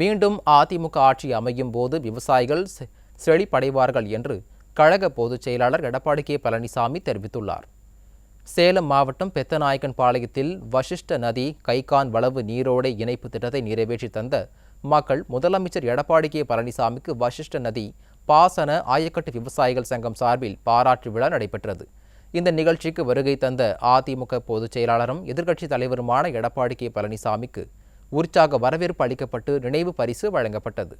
மீண்டும் அதிமுக ஆட்சி அமையும் போது விவசாயிகள் செழிப்படைவார்கள் என்று கழக பொதுச் செயலாளர் எடப்பாடி கே பழனிசாமி தெரிவித்துள்ளார். சேலம் மாவட்டம் பெத்தநாயக்கன் பாளையத்தில் வசிஷ்ட நதி கைகான் வளவு நீரோடை இணைப்பு திட்டத்தை நிறைவேற்றி தந்த மக்கள் முதலமைச்சர் எடப்பாடி கே பழனிசாமிக்கு வசிஷ்ட நதி பாசன ஆயக்கட்டு விவசாயிகள் சங்கம் சார்பில் பாராட்டு விழா நடைபெற்றது. இந்த நிகழ்ச்சிக்கு வருகை தந்த அதிமுக பொதுச் செயலாளரும் எதிர்க்கட்சித் தலைவருமான எடப்பாடி கே பழனிசாமிக்கு உற்சாக வரவேற்பு அளிக்கப்பட்டு நினைவு பரிசு வழங்கப்பட்டது.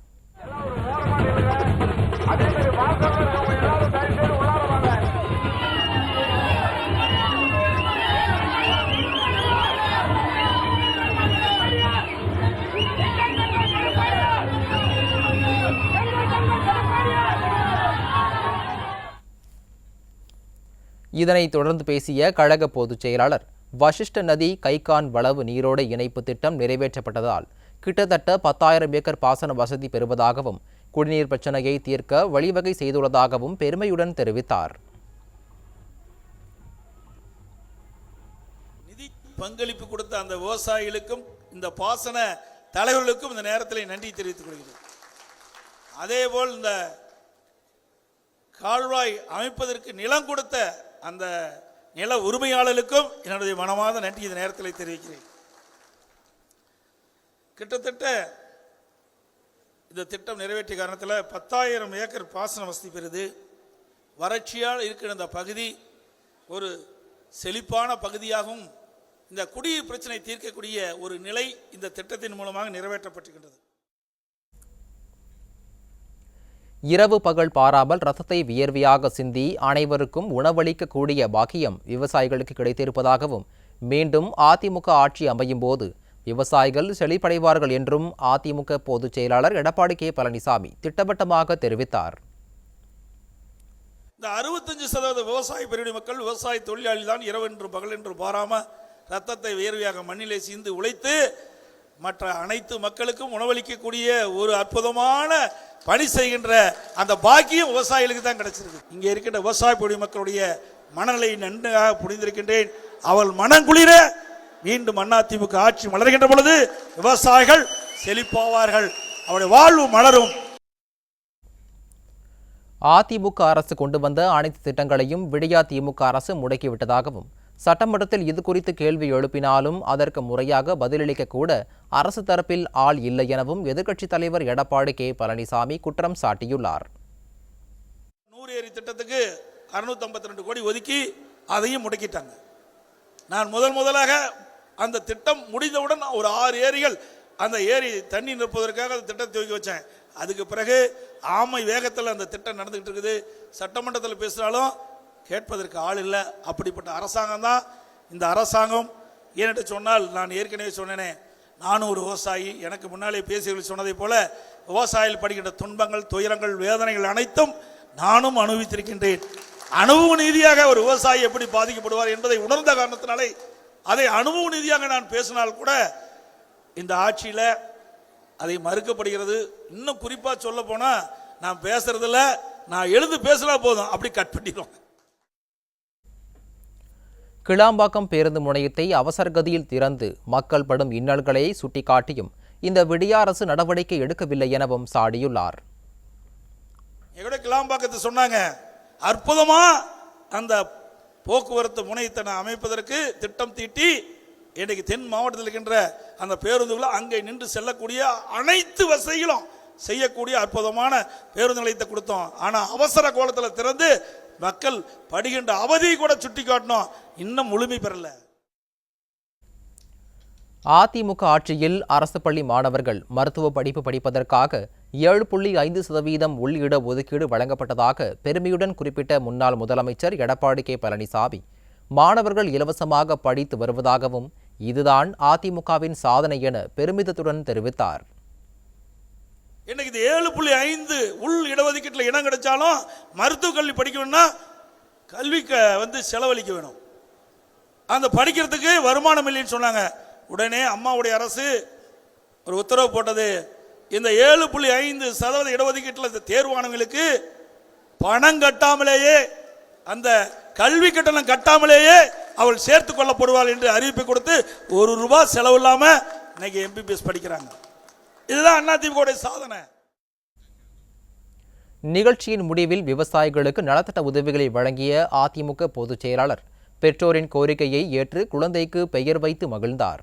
இதனைத் தொடர்ந்து பேசிய கழக பொதுச் செயலாளர் வசிஷ்ட நதி கைகான் வளவு நீரோடை இணைப்பு திட்டம் நிறைவேற்றப்பட்டதால் கிட்டத்தட்ட பத்தாயிரம் ஏக்கர் பாசன வசதி பெறுவதாகவும் குடிநீர் பிரச்சனையை தீர்க்க வழிவகை செய்துள்ளதாகவும் பெருமையுடன் தெரிவித்தார். நிதி பங்களிப்பு கொடுத்த அந்த விவசாயிகளுக்கும் இந்த பாசன தலைவர்களுக்கும் இந்த நேரத்தில் நன்றி தெரிவித்துக் கொள்கிறேன். அதேபோல் இந்த கால்வாய் அமைப்பதற்கு நிலம் கொடுத்த அந்த நில உரிமையாளர்களுக்கும் என்னுடைய மனமாத நன்றி இந்த நேரத்தில் தெரிவிக்கிறேன். கிட்டத்தட்ட இந்த திட்டம் நிறைவேற்றிய காரணத்தில் பத்தாயிரம் ஏக்கர் பாசன வசதி பெறுது. வறட்சியால் இருக்கிற இந்த பகுதி ஒரு செழிப்பான பகுதியாகவும் இந்த குடிநீர் பிரச்சனை தீர்க்கக்கூடிய ஒரு நிலை இந்த திட்டத்தின் மூலமாக நிறைவேற்றப்பட்டிருக்கின்றது. இரவு பகல் பாராமல் ரத்தத்தை வியர்வையாக சிந்தி அனைவருக்கும் உணவளிக்கக்கூடிய பாக்கியம் விவசாயிகளுக்கு கிடைத்திருப்பதாகவும் மீண்டும் அதிமுக ஆட்சி அமையும் போது விவசாயிகள் செழிப்படைவார்கள் என்றும் அதிமுக பொதுச் செயலாளர் எடப்பாடி கே. பழனிசாமி திட்டவட்டமாக தெரிவித்தார். இந்த அறுபத்தஞ்சு சதவீத விவசாய பெருடி மக்கள் விவசாய தொழிலாளி தான் இரவு என்று பகல் என்று பாராமல் ரத்தத்தை வியர்வையாக மண்ணிலே சீந்து உழைத்து மற்ற அனைத்து மக்களுக்கும் உணவளிக்கக்கூடிய ஒரு அற்புதமான பணி செய்கின்ற அந்த பாக்கியம் விவசாயிகளுக்கு தான் கிடைச்சிருக்கு. இங்கே இருக்கின்ற விவசாய பொடி மக்களுடைய மனநிலை நன்றாக புரிந்திருக்கின்றேன். அவள் மனங்குளிர மீண்டும் அதிமுக ஆட்சி மலர்கின்ற பொழுது விவசாயிகள் செழிப்பாவார்கள். அவருடைய வாழ்வு மலரும். அதிமுக அரசு கொண்டு வந்த அனைத்து திட்டங்களையும் விடியா திமுக அரசு முடக்கிவிட்டதாகவும் சட்டமன்றத்தில் இது குறித்து கேள்வி எழுப்பினாலும் அதற்கு முறையாக பதிலளிக்க கூட அரசு தரப்பில் ஆள் இல்லை எனவும் எதிர்க்கட்சித் தலைவர் எடப்பாடி கே. பழனிசாமி குற்றம் சாட்டியுள்ளார். நூறு ஏரி திட்டத்துக்கு அறுநூத்தி ரெண்டு கோடி ஒதுக்கி அதையும் முடக்கிட்டாங்க. நான் முதல் முதலாக அந்த திட்டம் முடிந்தவுடன் ஒரு ஆறு ஏரிகள் அந்த ஏரி தண்ணி நிற்பதற்காக அந்த திட்டத்தை துவக்கி வச்சேன். அதுக்கு பிறகு ஆமை வேகத்தில் அந்த திட்டம் நடந்துகிட்டு இருக்குது. சட்டமன்றத்தில் பேசினாலும் கேட்பதற்கு ஆள் இல்லை. அப்படிப்பட்ட அரசாங்கம் தான் இந்த அரசாங்கம். ஏனென்று சொன்னால் நான் ஏற்கனவே சொன்னேனே நானும் ஒரு விவசாயி எனக்கு முன்னாலே பேசியவர்கள் சொன்னதைப் போல விவசாயிகள் படுகின்ற துன்பங்கள் துயரங்கள் வேதனைகள் அனைத்தும் நானும் அனுபவித்திருக்கின்றேன். அனுபவ நீதியாக ஒரு விவசாயி எப்படி பாதிக்கப்படுவார் என்பதை உணர்ந்த காரணத்தினாலே அதை அனுபவ நீதியாக நான் பேசினால் கூட இந்த ஆட்சியில் அதை மறுக்கப்படுகிறது. இன்னும் குறிப்பாக சொல்ல போனால் நான் பேசுறதில்ல நான் எழுந்து பேசினா போதும். அப்படி கட் பண்ணிடுவாங்க. கிளாம்பாக்கம் பேருந்து முனையத்தை அவசர கதியில் திறந்து மக்கள் படும் இன்னல்களை சுட்டிக்காட்டியும் இந்த விடிய அரசு நடவடிக்கை எடுக்கவில்லை எனவும் சாடியுள்ளார். எங்கூட கிளாம்பாக்கத்தை சொன்னாங்க. அற்புதமா அந்த போக்குவரத்து முனையத்தை அமைப்பதற்கு திட்டம் தீட்டி இன்னைக்கு தென் மாவட்டத்தில் இருக்கின்ற அந்த பேருந்துகளை அங்கே நின்று செல்லக்கூடிய அனைத்து வசதிகளும் செய்யக்கூடிய அற்புதமான பேருந்து நிலையத்தை கொடுத்தோம். ஆனால் அவசர கோலத்தில் திறந்து மக்கள் படுகின்ற அவதியை கூட சுட்டி காட்டணும். இன்னும் முழுமை பெறல. அதிமுக ஆட்சியில் அரசு பள்ளி மாணவர்கள் மருத்துவ படிப்பு படிப்பதற்காக ஏழு புள்ளி ஐந்து சதவீதம் உள்ளிட ஒதுக்கீடு வழங்கப்பட்டதாக பெருமையுடன் குறிப்பிட்ட முன்னாள் முதலமைச்சர் எடப்பாடி கே. பழனிசாமி. மாணவர்கள் இலவசமாக படித்து வருவதாகவும் இதுதான் அதிமுகவின் சாதனை என பெருமிதத்துடன் தெரிவித்தார். இன்னைக்கு இது ஏழு புள்ளி ஐந்து உள் இடஒதுக்கீட்டில் இடம் கிடைச்சாலும் மருத்துவ கல்வி படிக்கணும்னா கல்விக்கு வந்து செலவழிக்க வேணும். அந்த படிக்கிறதுக்கு வருமானம் இல்லைன்னு சொன்னாங்க. உடனே அம்மாவுடைய அரசு ஒரு உத்தரவு போட்டது. இந்த ஏழு புள்ளி ஐந்து சதவீத இடஒதுக்கீட்டில் இந்த தேர்வானவங்களுக்கு பணம் கட்டாமலேயே அந்த கல்வி கட்டணம் கட்டாமலேயே அவள் சேர்த்து கொள்ளப்படுவாள் என்று அறிவிப்பு கொடுத்து ஒரு ரூபாய் செலவு இல்லாமல் இன்னைக்கு எம்பிபிஎஸ் படிக்கிறாங்க. இதுதான் அதிமுக சாதனை. நிகழ்ச்சியின் முடிவில் விவசாயிகளுக்கு நலத்திட்ட உதவிகளை வழங்கிய அதிமுக பொதுச் செயலாளர் பெற்றோரின் கோரிக்கையை ஏற்று குழந்தைக்கு பெயர் வைத்து மகிழ்ந்தார்.